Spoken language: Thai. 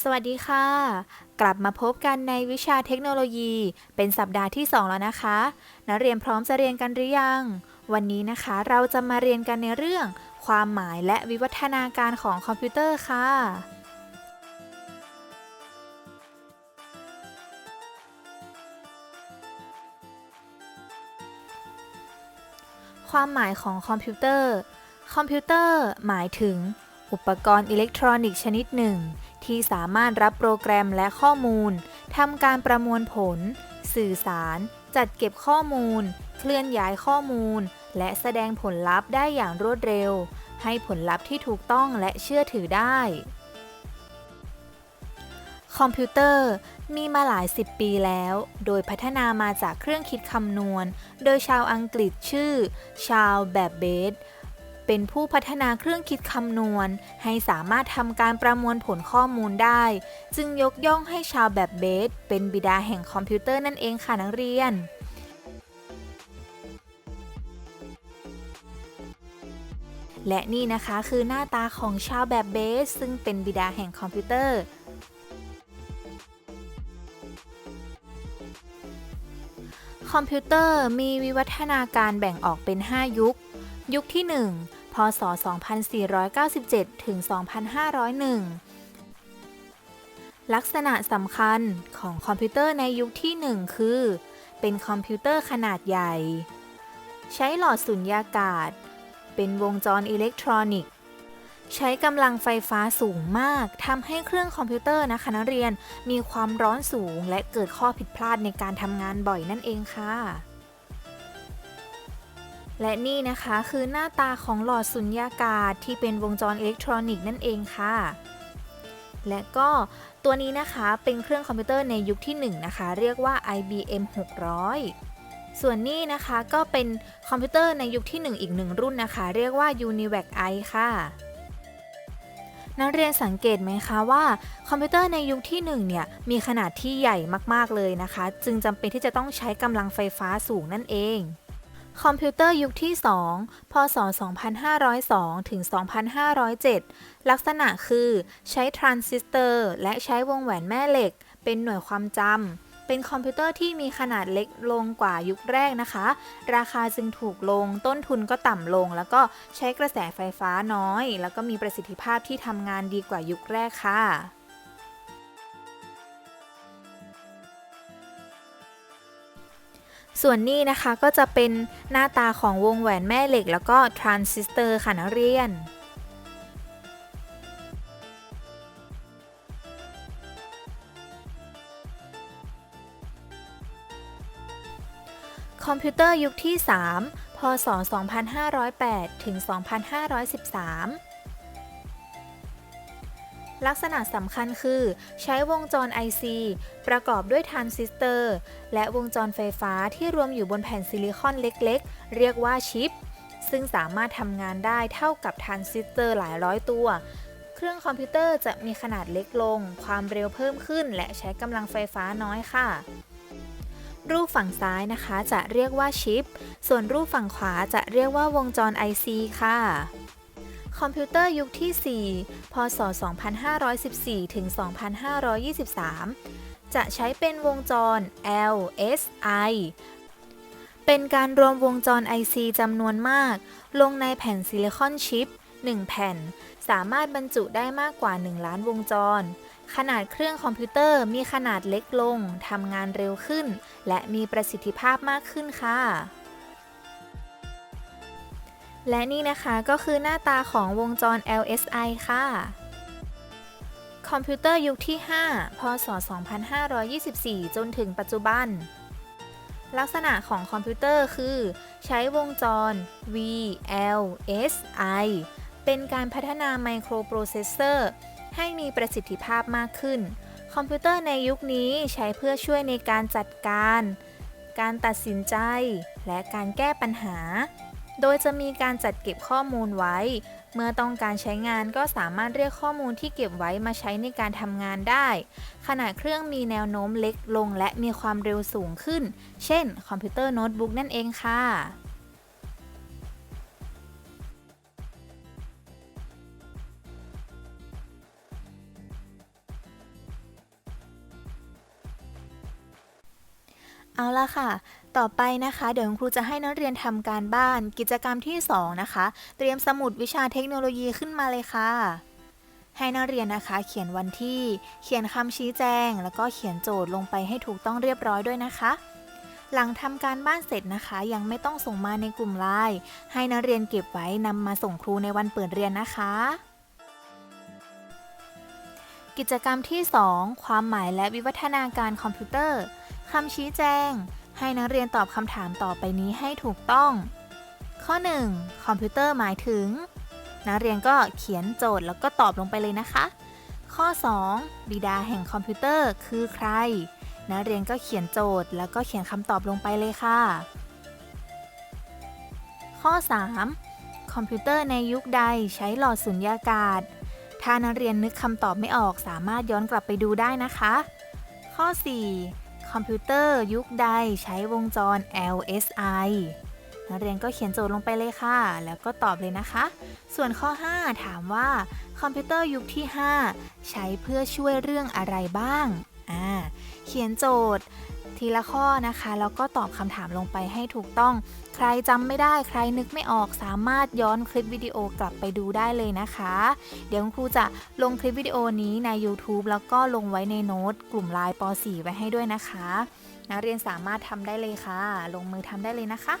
สวัสดีค่ะ กลับมาพบกันในวิชาเทคโนโลยี เป็นสัปดาห์ที่ 2 แล้วนะคะนักเรียนพร้อมจะเรียนกันหรือยัง วันนี้นะคะเราจะมาเรียนกันในเรื่อง ความหมายและวิวัฒนาการของคอมพิวเตอร์ค่ะความหมายของคอมพิวเตอร์ คอมพิวเตอร์หมายถึง อุปกรณ์อิเล็กทรอนิกส์ชนิดหนึ่ง ที่สามารถรับโปรแกรมและข้อมูลทำการประมวลผล สื่อสาร จัดเก็บข้อมูล เคลื่อนย้ายข้อมูล และแสดงผลลัพธ์ได้อย่างรวดเร็ว ให้ผลลัพธ์ที่ถูกต้องและเชื่อถือได้ คอมพิวเตอร์มีมาหลายสิบปีแล้ว โดยพัฒนามาจากเครื่องคิดคำนวณ โดยชาวอังกฤษชื่อชาวแบบเบส เป็นผู้พัฒนาเครื่องคิดคำนวณ ให้สามารถทำการประมวลผลข้อมูลได้ จึงยกย่องให้ชาวแบบเบส เป็นบิดาแห่งคอมพิวเตอร์นั่นเองค่ะนักเรียนและนี่นะคะคือหน้าตาของชาวแบบเบส ซึ่งเป็นบิดาแห่งคอมพิวเตอร์ คอมพิวเตอร์มีวิวัฒนาการแบ่งออกเป็น 5 ยุค ยุคที่ 1 พศ 2497 ถึง 2501 ลักษณะสำคัญของคอมพิวเตอร์ในยุคที่ 1 คือ เป็นคอมพิวเตอร์ขนาดใหญ่ ใช้หลอดสุญญากาศ เป็นวงจรอิเล็กทรอนิกส์ใช้กำลังไฟฟ้าสูงมากทำให้เครื่องคอมพิวเตอร์นะคะนักเรียนมีความร้อนสูงและเกิดข้อผิดพลาดในการทำงานบ่อยนั่นเองค่ะ และนี่นะคะคือหน้าตาของหลอดสุญญากาศที่เป็นวงจรอิเล็กทรอนิกส์นั่นเองค่ะ และก็ตัวนี้นะคะเป็นเครื่องคอมพิวเตอร์ในยุคที่ 1 นะคะ เรียกว่า IBM 600 ส่วนนี้นะคะก็เป็นคอมพิวเตอร์ในยุคที่ 1 อีกหนึ่งรุ่นนะคะ เรียกว่า UNIVAC i ค่ะนักเรียนสังเกตไหมคะว่าคอมพิวเตอร์ในยุคที่ 1 เนี่ย มีขนาดที่ใหญ่มากๆเลยนะคะ จึงจำเป็นที่จะต้องใช้กำลังไฟฟ้าสูงนั่นเอง คอมพิวเตอร์ยุคที่ 2 พศ 2502 ถึง 2507 ลักษณะคือใช้ทรานซิสเตอร์และใช้วงแหวนแม่เหล็ก เป็นหน่วยความจำ เป็นคอมพิวเตอร์ที่มีขนาดเล็กลงกว่ายุคแรกนะคะ ราคาจึงถูกลง ต้นทุนก็ต่ำลง แล้วก็ใช้กระแสไฟฟ้าน้อย แล้วก็มีประสิทธิภาพที่ทำงานดีกว่ายุคแรกค่ะ ส่วนนี้นะคะก็จะเป็นหน้าตาของวงแหวนแม่เหล็ก แล้วก็ทรานซิสเตอร์ค่ะนักเรียนคอมพิวเตอร์ยุคที่ 3 พศ 2508 ถึง 2513 ลักษณะสำคัญคือ ใช้วงจร IC ประกอบด้วยทรานซิสเตอร์ และวงจรไฟฟ้าที่รวมอยู่บนแผ่นซิลิคอนเล็กๆ เรียกว่าชิป ซึ่งสามารถทำงานได้เท่ากับทรานซิสเตอร์หลายร้อยตัว เครื่องคอมพิวเตอร์จะมีขนาดเล็กลง ความเร็วเพิ่มขึ้น และใช้กำลังไฟฟ้าน้อยค่ะรูปฝั่งซ้ายนะคะจะเรียกว่าชิป ส่วนรูปฝั่งขวาจะเรียกว่าวงจร IC ค่ะ คอมพิวเตอร์ยุคที่ 4 พศ 2514 ถึง 2523 จะใช้เป็นวงจร LSI เป็นการรวมวงจร IC จำนวนมาก ลงในแผ่นซิลิคอนชิป 1 แผ่น สามารถบรรจุได้มากกว่า 1 ล้านวงจร ขนาดเครื่องคอมพิวเตอร์มีขนาดเล็กลง ทำงานเร็วขึ้น และมีประสิทธิภาพมากขึ้นค่ะ และนี่นะคะก็คือหน้าตาของวงจร LSI ค่ะ คอมพิวเตอร์ยุคที่ 5 พศ 2524 จนถึงปัจจุบัน ลักษณะของคอมพิวเตอร์คือ ใช้วงจร VLSI เป็นการพัฒนาไมโครโปรเซสเซอร์ให้มีประสิทธิภาพมากขึ้น คอมพิวเตอร์ในยุคนี้ใช้เพื่อช่วยในการจัดการ การตัดสินใจ และการแก้ปัญหา โดยจะมีการจัดเก็บข้อมูลไว้ เมื่อต้องการใช้งานก็สามารถเรียกข้อมูลที่เก็บไว้มาใช้ในการทำงานได้ ขณะเครื่องมีแนวโน้มเล็กลงและมีความเร็วสูงขึ้น เช่น คอมพิวเตอร์โน้ตบุ๊กนั่นเองค่ะ เอาละค่ะ ต่อไปนะคะ เดี๋ยวคุณครูจะให้นักเรียนทำการบ้าน กิจกรรมที่ 2 นะคะ เตรียมสมุดวิชาเทคโนโลยีขึ้นมาเลยค่ะ ให้นักเรียนนะคะ เขียนวันที่ เขียนคำชี้แจง แล้วก็เขียนโจทย์ลงไปให้ถูกต้องเรียบร้อยด้วยนะคะ หลังทำการบ้านเสร็จนะคะ ยังไม่ต้องส่งมาในกลุ่มไลน์ให้นักเรียนเก็บไว้นำมาส่งครูในวันเปิดเรียนนะคะกิจกรรมที่ 2 ความหมายและวิวัฒนาการคอมพิวเตอร์ คำชี้แจง ให้นักเรียนตอบคำถามต่อไปนี้ให้ถูกต้อง ข้อ 1. คอมพิวเตอร์หมายถึง นักเรียนก็เขียนโจทย์แล้วก็ตอบลงไปเลยนะคะ ข้อ 2. บิดาแห่งคอมพิวเตอร์คือใคร นักเรียนก็เขียนโจทย์แล้วก็เขียนคำตอบลงไปเลยค่ะ ข้อ 3. คอมพิวเตอร์ในยุคใดใช้หลอดสุญญากาศ ถ้านักเรียนนึกคำตอบไม่ออกสามารถย้อนกลับไปดูได้นะคะ ข้อ 4. คอมพิวเตอร์ยุคใดใช้วงจร LSI นักเรียนก็เขียนโจทย์ลงไปเลยค่ะ แล้วก็ตอบเลยนะคะ ส่วนข้อ 5 ถามว่า คอมพิวเตอร์ยุคที่ 5 ใช้เพื่อช่วยเรื่องอะไรบ้าง อ่า เขียนโจทย์ ทีละข้อนะคะ แล้วก็ตอบคำถามลงไปให้ถูกต้อง ใครจำไม่ได้ใครนึกไม่ออกสามารถย้อนคลิปวิดีโอกลับไปดูได้เลยนะคะ เดี๋ยวครูจะลงคลิปวิดีโอนี้ใน YouTube แล้วก็ลงไว้ในโน้ตกลุ่มไลน์ป .4 ไว้ให้ด้วยนะคะ นักเรียนสามารถทำได้เลยค่ะ ลงมือทำได้เลยนะคะ